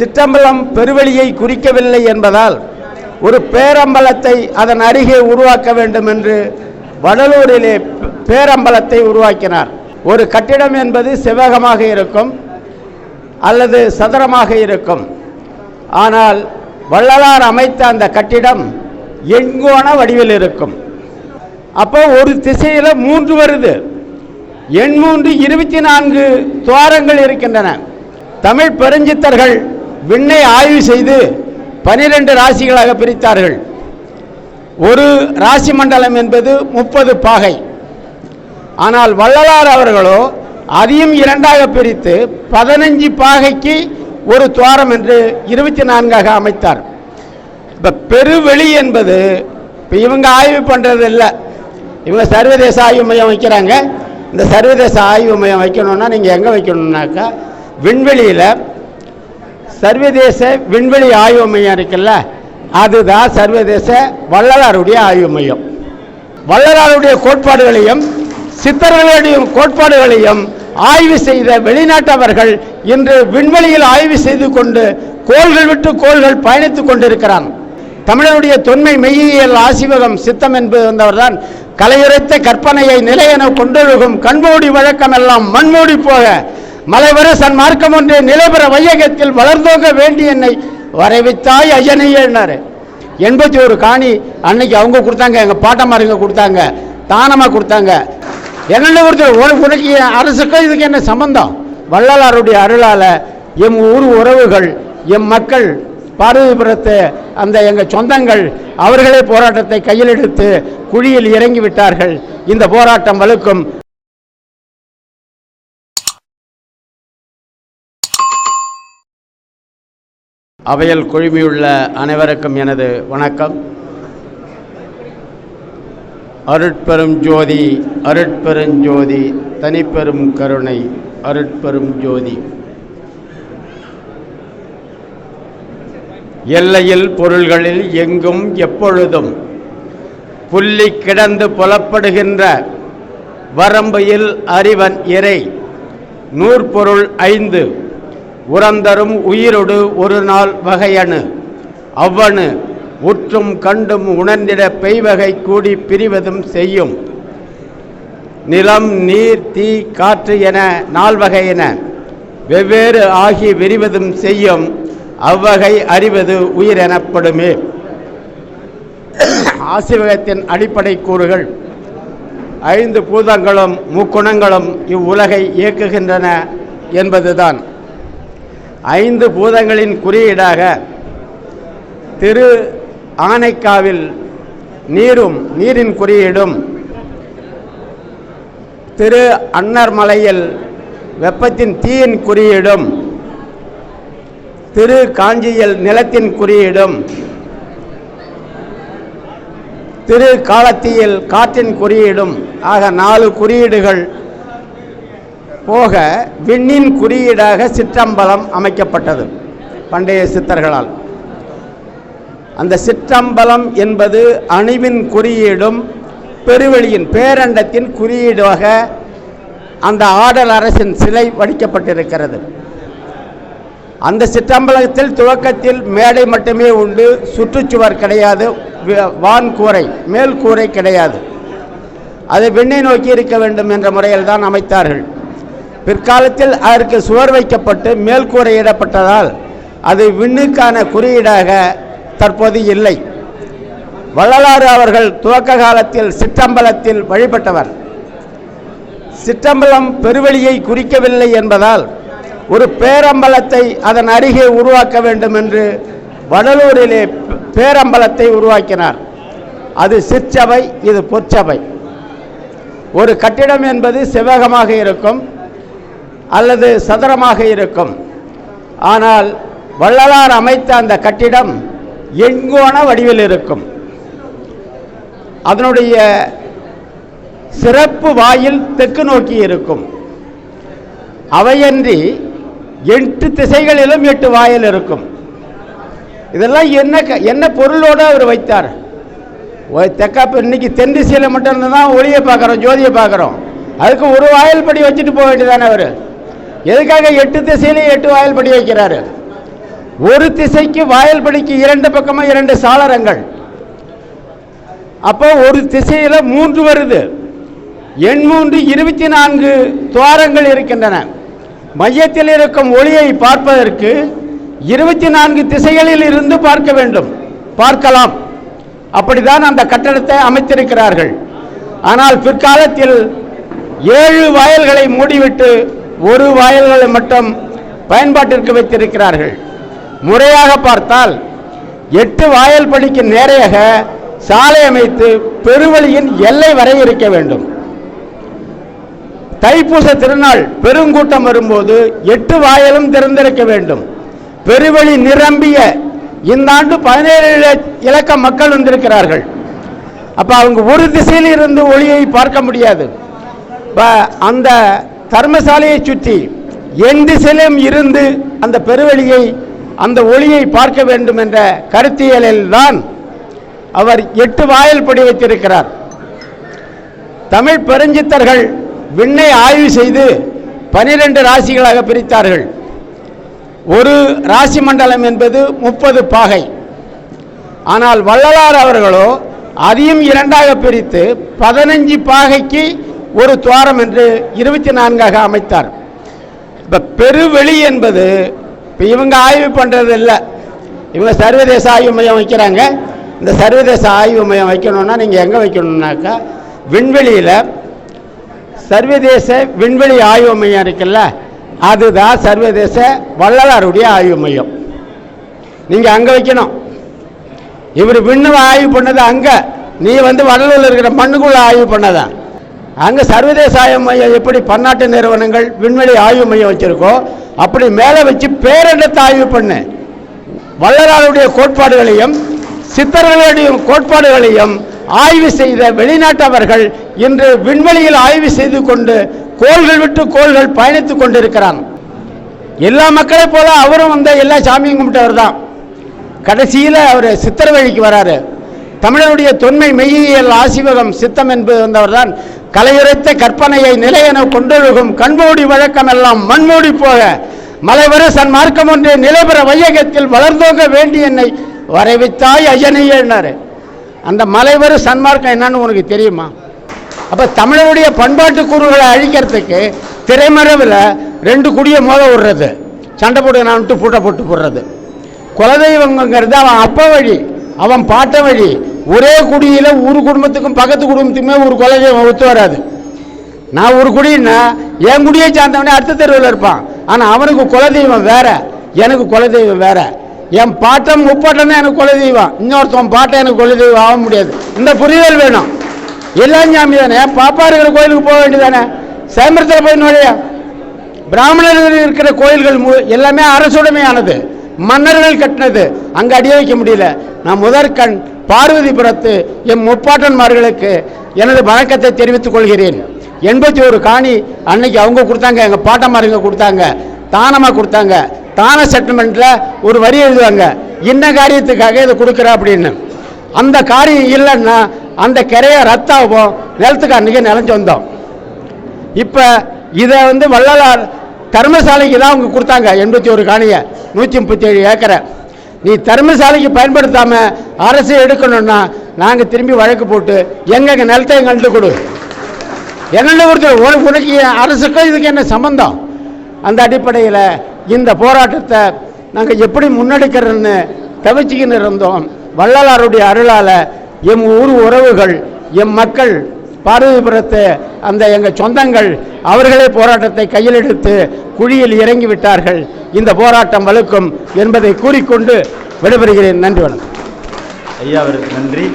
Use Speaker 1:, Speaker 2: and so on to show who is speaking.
Speaker 1: சிற்றம்பலம் பெருவெளியை குறிக்கவில்லை என்பதால் ஒரு பேரம்பலத்தை அதன் அருகே உருவாக்க வேண்டும் என்று வடலூரிலே பேரம்பலத்தை உருவாக்கினார். ஒரு கட்டிடம் என்பது செவ்வகமாக இருக்கும் அல்லது சதுரமாக இருக்கும். ஆனால் வள்ளலார் அமைத்த அந்த கட்டிடம் எண்கோண வடிவில் இருக்கும். அப்போ ஒரு திசையில் மூன்று வருது. எண் மூன்று இருபத்தி நான்கு துவாரங்கள் இருக்கின்றன. தமிழ் பெருஞ்சித்தர்கள் விண்ணை ஆய்வு செய்து பனிரெண்டு ராசிகளாக பிரித்தார்கள். ஒரு ராசி மண்டலம் என்பது முப்பது பாகை. ஆனால் வள்ளலார் அவர்களோ அதையும் இரண்டாக பிரித்து பதினஞ்சு பாகைக்கு ஒரு துவாரம் என்று இருபத்தி நான்காக அமைத்தார். இப்போ பெருவெளி என்பது இப்போ இவங்க ஆய்வு பண்ணுறது இல்லை. இவங்க சர்வதேச ஆய்வு மையம் வைக்கிறாங்க. இந்த சர்வதேச ஆய்வு மையம் வைக்கணும்னா நீங்கள் எங்கே வைக்கணும்னாக்கா விண்வெளியில் சர்வதேச விண்வெளி ஆய்வு மையம் இருக்குல்ல அதுதான் சர்வதேச வள்ளலாருடைய ஆய்வு மையம். வள்ளலாருடைய கோட்பாடுகளையும் சித்தர்களுடைய கோட்பாடுகளையும் ஆய்வு செய்த வெளிநாட்டவர்கள் இன்று விண்வெளியில் ஆய்வு செய்து கொண்டு கோள்கள் விட்டு கோள்கள் பயணித்துக் கொண்டிருக்கிறான். தமிழனுடைய தொன்மை மெய்யியல் ஆசிவகம் சித்தம் என்பது வந்தவர்தான் கலையுரைத்த கற்பனையை நிலையென கொண்டொழுகும் கண்மூடி வழக்கம் எல்லாம் மண்மூடி போக மலைவர சன் மார்க்கம் ஒன்றே நிலைபெற வையகத்தில் வளர்ந்தோங்க வேண்டி என்னை வரைவித்தாய் ஐயனையேன்னாரு எண்பத்தி ஒரு காணி அன்னைக்கு அவங்க கொடுத்தாங்க எங்கள் பாட்டமாருங்க கொடுத்தாங்க தானமாக கொடுத்தாங்க. என்னென்ன கொடுத்து உனக்கு உனக்கு அரசுக்கும் இதுக்கு என்ன சம்பந்தம்? வள்ளலாருடைய அருளால் எம் ஊர் உறவுகள் எம் மக்கள் பாரதிபுரத்து அந்த எங்கள் சொந்தங்கள் அவர்களே போராட்டத்தை கையில் எடுத்து குழியில் இறங்கி விட்டார்கள். இந்த போராட்டம் வலுக்கும் அவையில் குழுமியுள்ள அனைவருக்கும் எனது வணக்கம். அருட்பெரும் ஜோதி அருட்பெரும் ஜோதி தனிப்பெரும் கருணை அருட்பெரும் ஜோதி. எல்லையில் பொருள்களில் எங்கும் எப்பொழுதும் புள்ளி கிடந்து புலப்படுகின்ற வரம்பையில் அறிவன் இறை. நூற்பொருள் ஐந்து. உரந்தரும் உயிரொடு ஒரு நாள் வகையணு. அவ்வணு உற்றும் கண்டும் உணர்ந்திட பெய்வகை கூடி பிரிவதும் செய்யும். நிலம் நீர் தீ காற்று என நால்வகையென வெவ்வேறு ஆகி விரிவதும் செய்யும். அவ்வகை அறிவது உயிர் எனப்படுமே. ஆசிவகத்தின் அடிப்படை கூறுகள். ஐந்து பூதங்களும் முக்குணங்களும் இவ்வுலகை இயக்குகின்றன என்பதுதான். ஐந்து பூதங்களின் குறியீடாக திரு ஆனைக்காவில் நீரும் நீரின் குறியீடும் திரு அன்னர்மலையில் வெப்பத்தின் தீயின் குறியீடும் திரு காஞ்சியில் நிலத்தின் குறியீடும் திரு காலத்தியில் காற்றின் குறியீடும். ஆக நாலு குறியீடுகள் போக விண்ணின் குறியீடாக சிற்றம்பலம் அமைக்கப்பட்டது பண்டைய சித்தர்களால். அந்த சிற்றம்பலம் என்பது அணுவின் குறியீடும் பெருவெளியின் பேரண்டத்தின் குறியீடாக அந்த ஆடல் அரசின் சிலை வடிக்கப்பட்டிருக்கிறது. அந்த சிற்றம்பலத்தில் துவக்கத்தில் மேடை மட்டுமே உண்டு சுற்றுச்சுவர் கிடையாது வான்கூரை வான் மேல் கூரை கிடையாது. அது விண்ணை நோக்கி இருக்க வேண்டும் என்ற முறையில் தான் அமைத்தார்கள். பிற்காலத்தில் அதற்கு சுவர் வைக்கப்பட்டு மேல்கூரையிடப்பட்டதால் அது விண்ணுக்கான குறியீடாக தற்போது இல்லை. வள்ளலாறு அவர்கள் துவக்க காலத்தில் சிற்றம்பலத்தில் வழிபட்டவர். சிற்றம்பலம் பெருவெளியை குறிக்கவில்லை என்பதால் ஒரு பேரம்பலத்தை அதன் அருகே உருவாக்க வேண்டும் என்று வடலூரிலே பேரம்பலத்தை உருவாக்கினார். அது சிற்சபை இது பொற்சபை. ஒரு கட்டிடம் என்பது செவ்வகமாக இருக்கும். அல்லது சதுரமாக இருக்கும். ஆனால் வள்ளலார் அமைத்த அந்த கட்டிடம் எங்கோன வடிவில் இருக்கும். அதனுடைய சிறப்பு வாயில் தெற்கு நோக்கி இருக்கும். அவையன்றி எட்டு திசைகளிலும் எட்டு வாயில் இருக்கும். இதெல்லாம் என்ன க- என்ன பொருளோடு அவர் வைத்தார்? ஒ- தெற்காப்பு இன்னைக்கு தென் திசையில் மட்டும் தான் ஒளியை பார்க்குறோம் ஜோதியை பார்க்குறோம். அதுக்கு ஒரு வாயில் படி வச்சுட்டு போக வேண்டியதானே அவர்? எதுக்காக எட்டு திசையிலையும் எட்டு வாயில் படி வைக்கிறாரு? ஒரு திசைக்கு வாயல்படிக்கு இரண்டு பக்கமும் இரண்டு சாளரங்கள். அப்போ ஒரு திசையில் மூன்று வருது. எண் மூன்று இருபத்தி நான்கு துவாரங்கள் இருக்கின்றன. மையத்தில் இருக்கும் ஒளியை பார்ப்பதற்கு இருபத்தி நான்கு திசைகளில் இருந்து பார்க்க வேண்டும். பார்க்கலாம். அப்படிதான் அந்த கட்டடத்தை அமைத்திருக்கிறார்கள். ஆனால் பிற்காலத்தில் ஏழு வாயல்களை மூடிவிட்டு ஒரு வாயல்களை மட்டும் பயன்பாட்டிற்கு வைத்திருக்கிறார்கள். முறையாக பார்த்தால் எட்டு வாயல் பணிக்கு நேரையாக சாலை அமைத்து பெருவழியின் எல்லை வரை இருக்க வேண்டும். தைப்பூச திருநாள் பெருங்கூட்டம் வரும்போது எட்டு வாயலும் திறந்திருக்க வேண்டும். பெருவழி நிரம்பிய இந்த ஆண்டு பதினேழு இலக்க மக்கள் வந்திருக்கிறார்கள். அப்ப அவங்க ஒரு திசையில் இருந்து ஒளியை பார்க்க முடியாது. அந்த தர்மசாலையை சுற்றி என் திசையிலும் இருந்து அந்த பெருவழியை அந்த ஒளியை பார்க்க வேண்டும் என்ற கருத்தியலில்தான் அவர் எட்டு வாயில் படி வைத்திருக்கிறார். தமிழ் பெருஞ்சித்தர்கள் விண்ணை ஆய்வு செய்து பனிரெண்டு ராசிகளாக பிரித்தார்கள். ஒரு ராசி மண்டலம் என்பது முப்பது பாகை. ஆனால் வள்ளலார் அவர்களோ அதையும் இரண்டாக பிரித்து பதினஞ்சு பாகைக்கு ஒரு துவாரம் என்று இருபத்தி நான்காக அமைத்தார். இப்போ பெருவெளி என்பது இப்போ இவங்க ஆய்வு பண்ணுறது இல்லை. இவங்க சர்வதேச ஆய்வு மையம் வைக்கிறாங்க. இந்த சர்வதேச ஆய்வு மையம் வைக்கணும்னா நீங்கள் எங்கே வைக்கணும்னாக்கா விண்வெளியில் சர்வதேச விண்வெளி ஆய்வு மையம் இருக்குல்ல அதுதான் சர்வதேச வள்ளலாருடைய ஆய்வு மையம். நீங்கள் அங்கே வைக்கணும். இவர் விண்ணவ ஆய்வு பண்ணது அங்கே. நீ வந்து வள்ளலூரில் இருக்கிற மண்ணுக்குள்ளே ஆய்வு பண்ணதான். அங்கே சர்வதேச ஆய்வு மையம் எப்படி பன்னாட்டு நிறுவனங்கள் விண்வெளி ஆய்வு மையம் வச்சிருக்கோ அப்படி மேலே வச்சு பேரெடுத்து ஆய்வு பண்ணு. வள்ளலாருடைய கோட்பாடுகளையும் சித்தர்களுடைய கோட்பாடுகளையும் ஆய்வு செய்த வெளிநாட்டவர்கள் இன்று விண்வெளியில் ஆய்வு செய்து கொண்டு கோள்கள் விட்டு கோள்கள் பயணித்துக் கொண்டிருக்கிறாங்க எல்லா மக்களை போல அவரும் வந்த எல்லா சாமியும் கும்பிட்டவர் தான். கடைசியில் அவர் சித்தர் வழிக்கு வராரு. தமிழனுடைய தொன்மை மெய்யியல் ஆசிவகம் சித்தம் என்பது வந்தவர் தான். கலையுரைத்த கற்பனையை நிலையென கொண்டொழுகும் கண்மூடி வழக்கம் எல்லாம் மண்மூடி போக மலைவர சன் மார்க்கம் நிலைபெற வையகத்தில் வளர்ந்தோங்க வேண்டி என்னை வரைவித்தாய் ஐயனையேன்னாரு அந்த மலைவர சன்மார்க்கம் என்னன்னு உனக்கு தெரியுமா? அப்ப தமிழனுடைய பண்பாட்டு கூறுகளை அழிக்கிறதுக்கு திரைமறைவில் ரெண்டு குடியை மோத விடுறது. சண்டை போட்டு நான் விட்டு பூட்டை போட்டு போடுறது. குலதெய்வங்கிறது அவன் அப்ப வழி அவன் பாட்ட வழி ஒரே குடியில் ஒரு குடும்பத்துக்கும் பக்கத்து குடும்பத்துக்குமே ஒரு குலதெய்வம் ஒத்து வராது. நான் ஒரு குடின்னா என் குடியை சார்ந்தவனே அடுத்த தெருவில் இருப்பான். ஆனால் அவனுக்கு குலதெய்வம் வேற எனக்கு குலதெய்வம் வேற. என் பாட்டம் முப்பாட்டம் தான் எனக்கு குலதெய்வம் இன்னொருத்தவன் பாட்டம் எனக்கு குலதெய்வம் ஆக முடியாது. இந்த புரிதல் வேணும். எல்லாம் சாமி தானே? பாப்பா இருக்கிற கோயிலுக்கு போக வேண்டியதானே? சேமரத்தில் போய் நுழைய? பிராமணர்கள் இருக்கிற கோயில்கள் எல்லாமே அரசுடைமையானது. மன்னர்கள் கட்டினது. அங்கே அடிய வைக்க முடியல. நான் முதற்கண் பார்வதிபுரத்து என் முப்பாட்டன்மார்களுக்கு எனது வணக்கத்தை தெரிவித்துக் கொள்கிறேன். எண்பத்தி ஒரு காணி அன்னைக்கு அவங்க கொடுத்தாங்க எங்கள் பாட்டன்மாருங்க கொடுத்தாங்க தானமாக கொடுத்தாங்க. தான செட்டில்மெண்ட்டில் ஒரு வரி எழுதுவாங்க. இன்ன காரியத்துக்காக இதை கொடுக்குற அப்படின்னு. அந்த காரியம் இல்லைன்னா அந்த கரையை ரத்தாவும் நிலத்துக்கு அன்றைக்கி நிலஞ்சு வந்தோம். இப்போ இதை வந்து வள்ளலார் தர்மசாலைக்கு தான் அவங்க கொடுத்தாங்க எண்பத்தி ஒரு காணியை நூற்றி முப்பத்தி ஏழு ஏக்கரை. நீ தர்மசாலைக்கு பயன்படுத்தாமல் அரசு எடுக்கணும்னா நாங்கள் திரும்பி வழக்கு போட்டு எங்க நிலத்தை எங்கள்கிட்ட கொடு. என்னென்ன கொடுத்து உனக்கு உனக்கு அரசுக்கும் இதுக்கு என்ன சம்பந்தம்? அந்த அடிப்படையில் இந்த போராட்டத்தை நாங்கள் எப்படி முன்னெடுக்கிறோன்னு தவிச்சிக்கின்னு இருந்தோம். வள்ளலாருடைய அருளால் எம் ஊர் உறவுகள் எம் மக்கள் பார்வதிபுரத்து அந்த எங்கள் சொந்தங்கள் அவர்களே போராட்டத்தை கையில் எடுத்து குழியில் இறங்கி விட்டார்கள். இந்த போராட்டம் வலுக்கும் என்பதை கூறிக்கொண்டு விடைபெறுகிறேன். நன்றி வணக்கம்.
Speaker 2: ஐயா அவருக்கு நன்றி.